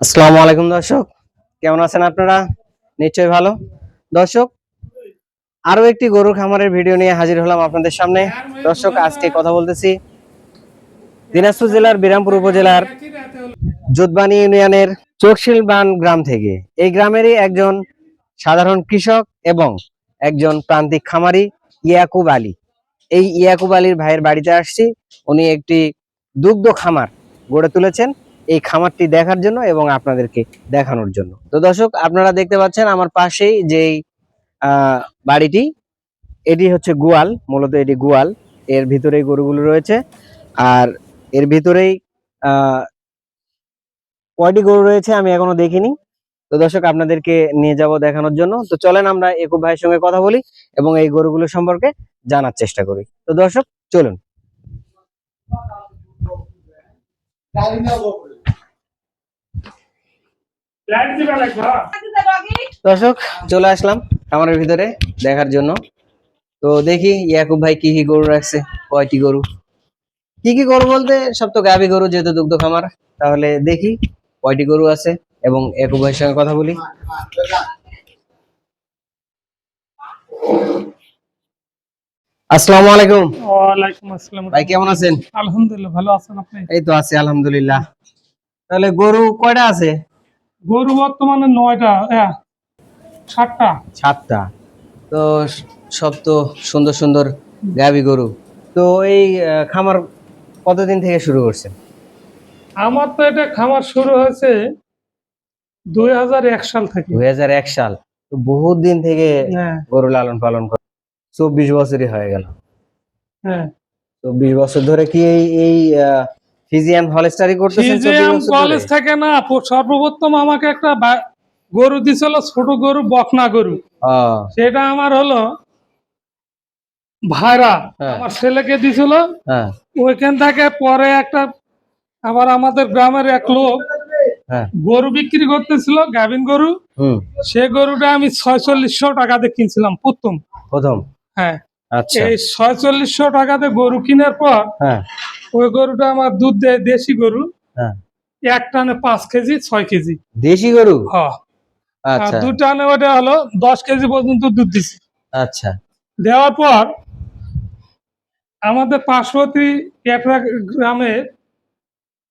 আসসালামু আলাইকুম দর্শক। কেমন আছেন আপনারা? নিশ্চয়ই ভালো। দর্শক আরও একটি গরুর খামারের ভিডিও নিয়ে হাজির হলাম আপনাদের সামনে। দর্শক, আজকে কথা বলতেছি দিনাজপুর জেলার, বিরামপুর উপজেলার যোধবানি ইউনিয়নের চোখশিলবান গ্রাম থেকে। এই গ্রামেরই একজন সাধারণ কৃষক এবং একজন প্রান্তিক খামারি, ইয়াকুব আলী। এই ইয়াকুব আলীর ভাইয়ের বাড়িতে আসছি। উনি একটি দুগ্ধ খামার গড়ে তুলেছেন। এই খামারটি দেখার জন্য এবং আপনাদেরকে দেখানোর জন্য। তো দর্শক, আপনারা দেখতে পাচ্ছেন আমার পাশেই যেই বাড়িটি, এটি হচ্ছে গোয়াল, মূলত এটি গোয়াল। এর ভিতরেই গরুগুলো রয়েছে। আর এর ভিতরেই কয়টি গরু রয়েছে আমি এখনও দেখিনি। তো দর্শক, আপনাদেরকে নিয়ে যাব দেখানোর জন্য। তো চলেন আমরা একুব ভাইয়ের সঙ্গে কথা বলি এবং এই গরুগুলো সম্পর্কে জানার চেষ্টা করি। তো দর্শক, চলুন। দর্শক চলে আসলাম খামারের ভিতরে দেখার জন্য। তো দেখি ইয়াকুব ভাই কি কি গরু রাখছে কয়টি গরু? কি কি গরু বলতে সব তো গাভী গরু যেহেতু দুগ্ধ খামার তাহলে দেখি কয়টি গরু আছে এবং ইয়াকুব ভাইয়ের সঙ্গে কথা বলি। আসসালামু আলাইকুম। ওয়ালাইকুম আসসালাম। ভাই কেমন আছেন? আলহামদুলিল্লাহ ভালো আছেন আপনি? এই তো আছি আলহামদুলিল্লাহ। তাহলে গরু কয়টা আছে? গরু বর্তমানে নয়টা হ্যাঁ সাতটা। সাতটা। তো সব তো সুন্দর সুন্দর গাভী গরু। তো এই খামার কতদিন থেকে শুরু করছেন? আমার তো এটা খামার শুরু হয়েছে দুই হাজার এক সাল থেকে। দুই হাজার এক সাল। তো বহুত দিন থেকে হ্যাঁ। গরু লালন পালন করে চব্বিশ বছরই হয়ে গেল। হ্যাঁ। চব্বিশ বছর ধরে কি এই এই ফিজিয়ান হলেস্টারি করতেছেন 24 ফিজিয়াম কলেজ থেকে না সর্বপ্রথম আমাকে একটা গরু দিছিল ছোট গরু বকনা গরু। সেটা আমার হলো ভাইরা হ্যাঁ। আমার ছেলেকে দিছিল। হ্যাঁ। ওইখান থেকে পরে একটা আবার আমাদের গ্রামের এক লোক হ্যাঁ। গরু বিক্রি করতেছিল গাভিন গরু। সে গরুটা আমি ছয়চল্লিশশো টাকাতে কিনছিলাম প্রথম। প্রথম? হ্যাঁ। আচ্ছা। এই ছয়চল্লিশশো টাকাতে গরু কেনার পর ওই গরুটা আমার দুধ দেয় দেশি গরু। হ্যাঁ। এক টানে পাঁচ কেজি ছয় কেজি। দেশি গরু? হ। আর আচ্ছা। দু টানে ওটা হলো দশ কেজি পর্যন্ত দুধ দিছি। আচ্ছা। দেওয়ার পর আমাদের পার্শ্ববর্তী ক্যাটরা গ্রামের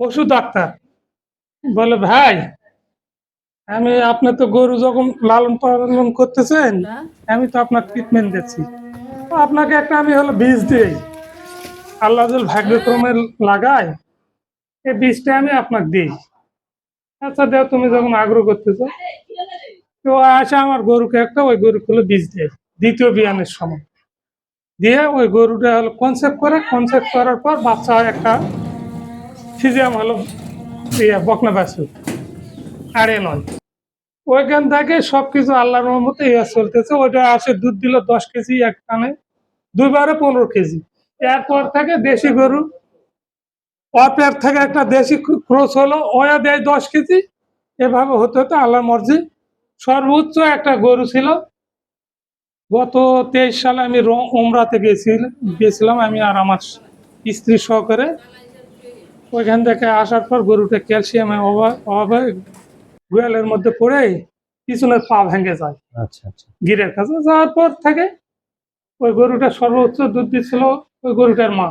পশু ডাক্তার বলে ভাই আমি আপনি তো গরু যখন লালন পালন করতেছেন আমি তো আপনার ট্রিটমেন্ট দিচ্ছি। আপনাকে একটা আমি হলো বীজ দিই। আল্লাহ ভাগ্যক্রমে লাগায় এই বীজটা আমি আপনাকে দিই। আচ্ছা দেও, তুমি যখন আগ্রহ করতেছো। তো আসে আমার গরুকে একটা ওই গরুগুলো বীজ দেয়, দ্বিতীয় বিয়ানের সময়। দিয়ে ওই গরুটা হলো কনসেপ্ট করে কনসেপ্ট করার পর বাচ্চা একটা ফিজিয়াম হলো ইয়ে বকনা বাছুর, আড়ে নয়। ওইখান থেকে সবকিছু আল্লাহর মতো ইয়ে চলতেছে। ওইটা আসে দুধ দিল দশ কেজি এক টানে দুইবারে পনেরো কেজি। এরপর থেকে দেশি গরু। অপের থেকে একটা দেশি ক্রোস হলো ওয়া দেয় দশ কেজি এভাবে হতে হতে আল্লাহ মর্জি। সর্বোচ্চ একটা গরু ছিল। গত তেইশ সালে আমি ওমরাতে গেছিল গেছিলাম আমি আর আমার স্ত্রী সহকারে। ওইখান থেকে আসার পর গরুটা ক্যালসিয়ামের অভাবে গোয়ালের মধ্যে পড়ে পিছনের পা ভেঙে যায়। আচ্ছা আচ্ছা। গিরের কাছে যাওয়ার পর থেকে ওই গরুটা সর্বোচ্চ দুধ দিচ্ছিল ওই গরুটার মা।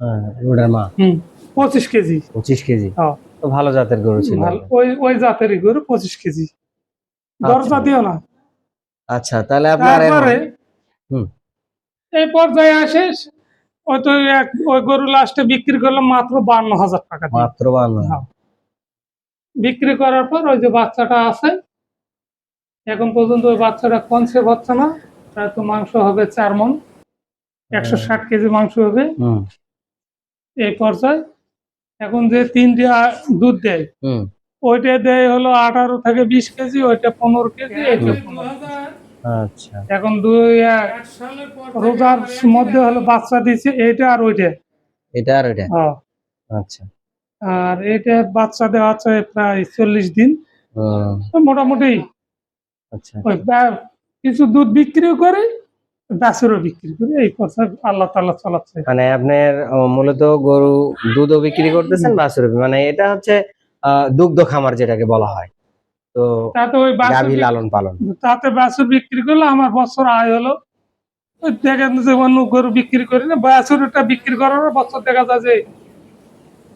হ্যাঁ ওটার মা। হুম পঁচিশ কেজি। পঁচিশ কেজি। হ্যাঁ, তো ভালো জাতের গরু ছিল। ওই ওই জাতেরই গরু পঁচিশ কেজি। দরজা দিও না। আচ্ছা তাহলে আপনার হুম। এই পর্যায়ে আসে ওই তো এক ওই গরু লাস্টে বিক্রি করলাম মাত্র বান্ন হাজার টাকা মাত্র বান্ন। হ্যাঁ। বিক্রি করার পর ওই যে বাচ্চাটা আছে এখন পর্যন্ত ওই বাচ্চাটা কনসেপ্ট হচ্ছে না তার তো মাংস হবে চার মন একশো ষাট কেজি মাংস হবে। হুম। এই পর্যায়ে এখন যে তিনটে দুধ দেয় ওইটা দেয় হলো আঠারো থেকে বিশ কেজি ওইটা পনেরো কেজি আচ্ছা। এখন দুই রোজার মধ্যে হলো বাচ্চা দিচ্ছে এইটা আর ওইটা। এটা আর এটা হ্যাঁ। আচ্ছা। আর এটা বাচ্চা দেওয়া আছে প্রায় চল্লিশ দিন। মোটামুটি। আচ্ছা। কিছু দুধ বিক্রিও করে দাসেরও বিক্রি করে এই পর্যায়ে আল্লাহ তাল্লাহ চালাচ্ছে। মানে আপনার মূলত গরু দুধও বিক্রি করতেছেন বাছুর মানে এটা হচ্ছে দুগ্ধ খামার যেটাকে বলা হয়। তো তাতে ওই গাভী লালন পালন। তাতে বাছুর বিক্রি করলে আমার বছর আয় হলো। দেখেন যে অন্য গরু বিক্রি করি না বাছুরটা বিক্রি করার বছর দেখা যায় যে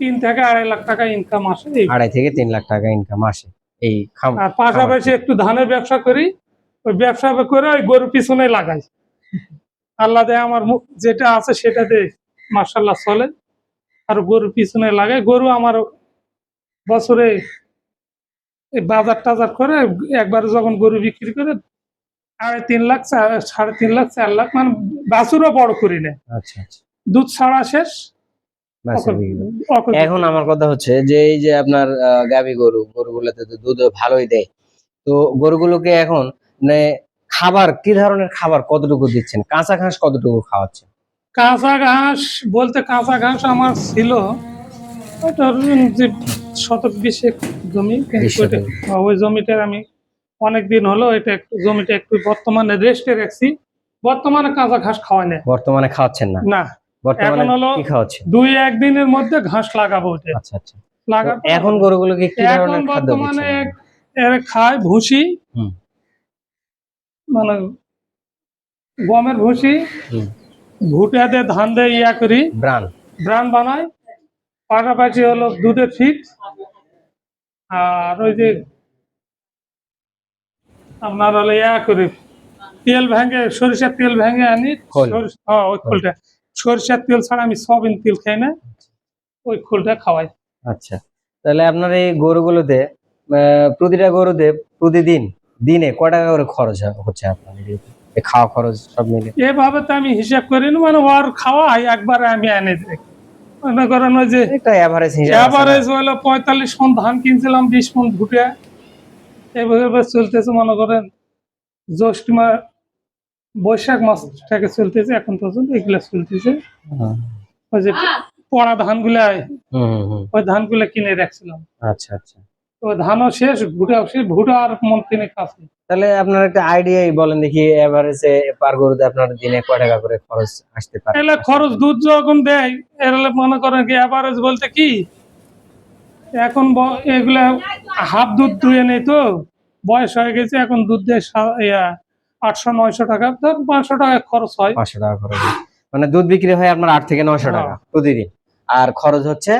তিন থেকে আড়াই লাখ টাকা ইনকাম আসে আড়াই থেকে তিন লাখ টাকা ইনকাম আসে এই আর পাশাপাশি একটু ধানের ব্যবসা করি ওই ব্যবসা করে ওই গরু পিছনে লাগাই। আল্লাহ দেয় আমার মুখ- যেটা আছে সেটা দিয়ে। মার্শাল্লাহ চলে। আর গরু পিছনে লাগে। গরু আমার বছরে বাজার টাজার করে একবার যখন গরু বিক্রি করে আড়াই তিন লাখ সাড়ে তিন লাখ চার লাখ মানে বাছুরও বড় করি না। আচ্ছা আচ্ছা। দুধ ছাড়া শেষ। বিক্রি। এখন আমার কথা হচ্ছে যে এই যে আপনার আহ, গাভী গরু গরুগুলোতে তো দুধ ভালোই দেয়। তো গরুগুলোকে এখন মানে খাবার কি ধরনের খাবার কতটুকু দিচ্ছেন? কাঁচা ঘাস কতটুকু খাওয়াচ্ছেন? কাঁচা ঘাস বলতে কাঁচা ঘাস আমার ছিল। শতক বিশেক জমি। ওইটা- ওই জমিটার আমি অনেক দিন হলো এটা একটু জমিটা একটু বর্তমানে রেস্টে রাখছি। বর্তমানে কাঁচা ঘাস খাওয়াই না বর্তমানে খাওয়াচ্ছেন না? না। এখন হলো- খাওয়াচ্ছেন? দুই একদিনের মধ্যে ঘাস লাগাবো ওটা। আচ্ছা আচ্ছা। লাগাবো। এখন গরুগুলোকে কি এখন ধরনের খাদ্য বর্তমানে এর খায় ভুসি। হুম। মানে গমের ভুসি। ভুটে দিয়ে ধান দিয়ে ইয়া করি। ব্রান ব্রান বানায় পাশাপাশি হলো দুধের ফিট। আর ওই যে আপনার হলো ইয়া করি তেল ভেঙে সরিষার তেল ভেঙে আনি। হ্যাঁ ওই খোলটা। সরিষার তেল ছাড়া আমি সবিন তেল খাই না। ওই খোলটা খাওয়াই। আচ্ছা। তাহলে আপনার এই গরুগুলোতে প্রতিটা গরুতে প্রতিদিন দিনে কয় টাকা করে খরচ হচ্ছে আপনার খাওয়া খরচ সব মিলে এভাবে তো আমি হিসাব করি না মানে ওর খাওয়াই একবারে আমি এনে দিই। মনে করেন ওই যে একটা এভারেজ হিসাব আছে এভারেজ হলো পঁয়তাল্লিশ মন ধান কিনছিলাম বিশ মন ভুটে। এভাবে চলতেছে মনে করেন জ্যৈষ্ঠ মাস বৈশাখ মাস থেকে চলতেছে এখন পর্যন্ত এগুলা চলতেছে। ওই যে পড়া ধানগুলা। ওই ধানগুলা কিনে রাখছিলাম। আচ্ছা আচ্ছা। ওই ধানও শেষ ভুটাও শেষ ভুটা আর মন তাহলে আপনার একটা আইডিয়াই বলেন দেখি এভারেজে পার গরুতে আপনার দিনে কয় টাকা করে খরচ আসতে পারে? এলে খরচ দুধ যখন দেয় এলে মনে করেন কি অ্যাভারেজ বলতে কি? এখন এগুলা হাফ দুধ দুয়ে নেই তো বয়স হয়ে গেছে এখন দুধ দেয় আটশো নয়শো টাকা ধর পাঁচশো টাকা খরচ হয়। পাঁচশো টাকা খরচ মানে দুধ বিক্রি হয় আপনার আট থেকে নয়শো টাকা হ্যাঁ। প্রতিদিন আর খরচ হচ্ছে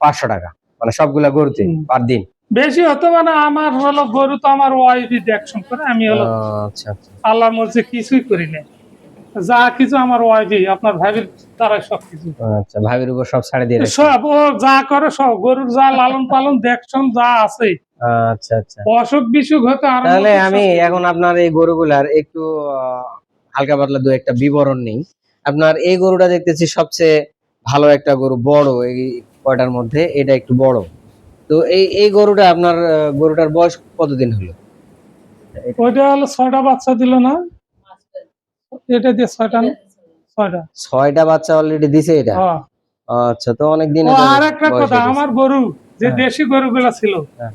পাঁচশো টাকা। মানে সবগুলা গরুতে। পার দিন? বেশি হতো মানে আমার হলো গরু তো আমার ওয়াইফই দেখশন করে আমি হলো আচ্ছা আচ্ছা। আল্লাহর মধ্যে কিছুই করি না যা কিছু আমার ওয়াইফই আপনার ভাবির দ্বারাই সব কিছু। আচ্ছা ভাবির উপর সব ছাড়ে দিয়ে সব ও যা করে সব গরুর যা লালন পালন দেখশন যা আছে। আচ্ছা আচ্ছা। অসুখ বিসুখ হতো আর তাহলে আমি এখন আপনার এই গরুগুলার একটু হালকা পাতলা দু একটা বিবরণ নেই। আপনার এই গরুটা দেখতেছি সবচেয়ে ভালো একটা গরু বড় এই কয়টার মধ্যে এটা একটু বড়। তো এই এই গরুটা আপনার গরুটার বয়স কতদিন হলো? ওইটা হলো ছয়টা বাচ্চা দিল না? এটা দিয়ে ছয়টা ছয়টা। ছয়টা বাচ্চা অলরেডি দিছে এটা? হ্যাঁ। আচ্ছা তো অনেক দিন আর একটা কথা আমার গরু যে হ্যাঁ। দেশি গরুগুলা ছিল হ্যাঁ।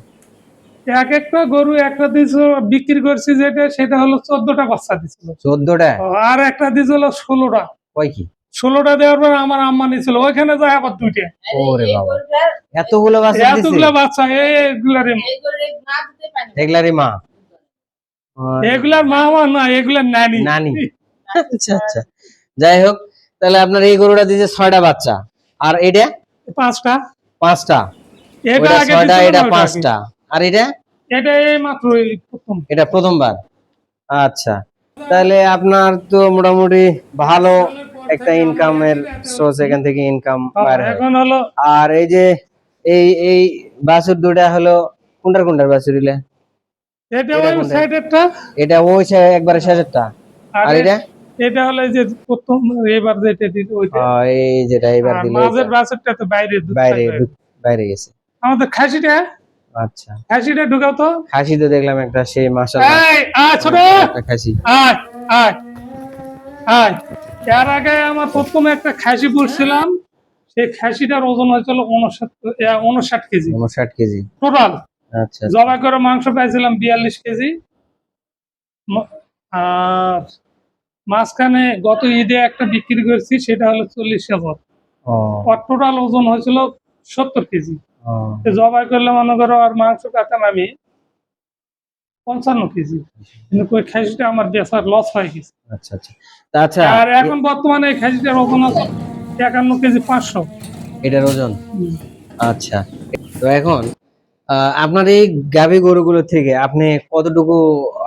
এক একটা গরু একটা দিয়েছিল বিক্রি করছি যেটা সেটা হলো চোদ্দটা বাচ্চা দিছিল। চোদ্দটা? আর একটা দিয়েছিল ষোলোটা। কয় কি? ষোলোটা দেওয়ার পর আমার আম্মা নিয়েছিল ওইখানে যায় আবার দুইটা। ওরে বাবা। এতগুলো বাচ্চা এতগুলা বাচ্চা এইগুলার এগুলারই মা? এগুলার মা আমার না এগুলার নানি। নানি। আচ্ছা আচ্ছা। যাই হোক তাহলে আপনার এই গরুটা দিয়েছে ছয়টা বাচ্চা। আর এটা? পাঁচটা। পাঁচটা। এটা ছয়টা এটা। পাঁচটা। আর এটা? এটা এই মাত্র প্রথম। এটা প্রথমবার। আচ্ছা। তাহলে আপনার তো মোটামুটি ভালো একটা ইনকামের সোর্স এখান থেকে ইনকাম হয় এখন হলো আর এই যে এই এই বাছুর দুটা হলো কোনটার কোনটার বাছুর ইলে এটা ওই? সাইডেরটা এটা ওই সে- একবারে শেষেরটা আর আর এটা? এটা হলো এই যে প্রথম এবার যেটা দিল ওইটা। আহ, এই যেটা এবার দিল মাঝের বাছরটা তো বাইরে বাইরে বাইরে গেছে। আমাদের খাসিটা? আচ্ছা। খাসিটা ঢুকাও তো। খাসি তো দেখলাম একটা সেই মাসাল এই আয় ছোট। একটা খাসি। আয় আয়। আয় এর আগে আমার প্রথম একটা খাসি পুষছিলাম সেই খাসিটার ওজন হয়েছিল উনষাট উনষাট কেজি। উনষাট কেজি। টোটাল আচ্ছা। জবাই করে মাংস পাইছিলাম বিয়াল্লিশ কেজি। আর মাঝখানে গত ঈদে একটা বিক্রি করেছি সেটা হলো চল্লিশ হাজার। টোটাল ওজন হয়েছিল সত্তর কেজি। জবাই করলে মনে করো আর মাংস কাটাম আমি পঞ্চান্ন কেজি। কিন্তু ওই খাসিটা আমার বেচার লস হয়ে গেছে। আচ্ছা আচ্ছা। আচ্ছা আর এখন বর্তমানে এই খাসিটার ওজন আছে একান্ন কেজি পাঁচশো। এটার ওজন? আচ্ছা। তো এখন আপনার এই গাভী গরুগুলো থেকে আপনি কতটুকু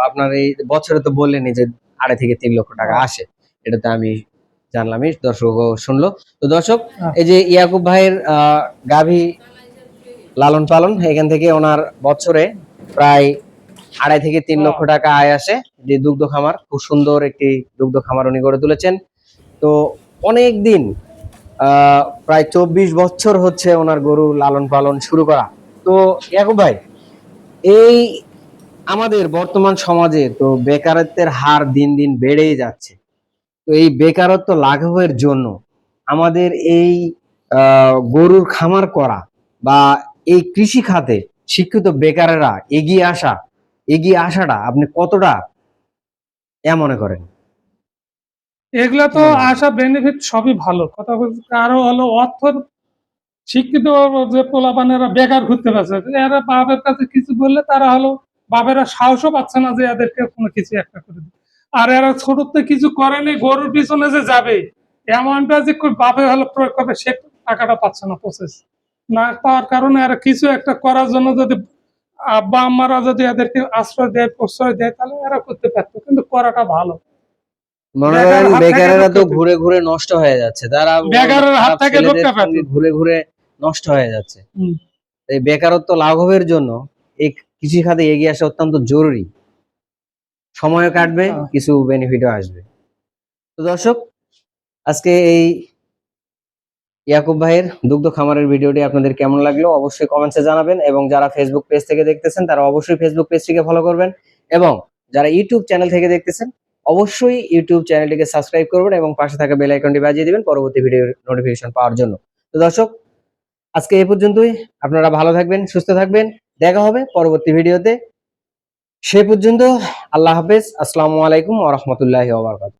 আপনার এই বছরে তো বললেনই যে আড়াই থেকে তিন লক্ষ টাকা আসে। এটা তো আমি জানলামই দর্শক শুনলো। তো দর্শক হ্যাঁ। এই যে ইয়াকুব ভাইয়ের আহ, গাভী লালন পালন এখান থেকে ওনার বছরে প্রায় আড়াই থেকে তিন হ্যাঁ। লক্ষ টাকা আয় আসে। যে দুগ্ধ খামার খুব সুন্দর একটি দুগ্ধ খামার উনি গড়ে তুলেছেন। তো অনেক দিন প্রায় চব্বিশ বছর হচ্ছে ওনার গরু লালন পালন শুরু করা। তো ইয়াকুব ভাই এই আমাদের বর্তমান সমাজে তো বেকারত্বের হার দিন দিন বেড়েই যাচ্ছে। তো এই বেকারত্ব লাঘবের জন্য আমাদের এই গরুর খামার করা বা এই কৃষি খাতে শিক্ষিত বেকারেরা এগিয়ে আসা এগিয়ে আসাটা আপনি কতটা এ মনে করেন? এগুলা তো। আসা বেনিফিট সবই ভালো। কথা কারও হলো অর্থ শিক্ষিত যে পোলাপানেরা বেকার ঘুরতে পারছে এরা বাপের কাছে কিছু বললে তারা হলো বাপেরা সাহসও পাচ্ছে না যে এদেরকে কোনো কিছু একটা করে দিবে আর এরা ছোটতে কিছু করেনি গরুর পিছনে যে যাবে এমনটা যে বাপে হলো প্রয়োগ করবে সে টাকাটা পাচ্ছে না প্রসেস না পাওয়ার কারণে এরা কিছু একটা করার জন্য যদি আব্বা আম্মারা যদি এদেরকে আশ্রয় দেয় প্রশ্রয় দেয় তাহলে এরা করতে পারতো কিন্তু করাটা ভালো। বেকারেরা তো ঘুরে ঘুরে নষ্ট হয়ে যাচ্ছে। তারা বেকারের হাত থেকে ঘুরে ঘুরে নষ্ট হয়ে যাচ্ছে। এই বেকারত্ব লাঘবের জন্য এই কৃষি খাতে এগিয়ে আসা অত্যন্ত জরুরি। সময়ও কাটবে হ্যাঁ। কিছু বেনিফিটও আসবে। তো দর্শক আজকে এই ইয়াকুব ভাইয়ের দুগ্ধ খামারের ভিডিওটি আপনাদের কেমন লাগল অবশ্যই কমেন্টসে জানাবেন এবং যারা ফেসবুক পেজ থেকে দেখতেছেন, তারা অবশ্যই ফেসবুক পেজটিকে ফলো করবেন এবং যারা ইউটিউব চ্যানেল থেকে দেখতেছেন, অবশ্যই ইউটিউব চ্যানেলটিকে সাবস্ক্রাইব করবেন এবং পাশে থাকা বেল আইকনটি বাজিয়ে দিবেন পরবর্তী ভিডিওর নোটিফিকেশন পাওয়ার জন্য। তো দর্শক, আজকে এই পর্যন্তই। আপনারা ভালো থাকবেন, সুস্থ থাকবেন। দেখা হবে পরবর্তী ভিডিওতে সে পর্যন্ত আল্লাহ হাফেজ। আসসালামু আলাইকুম ওয়া বারাকাতুহু।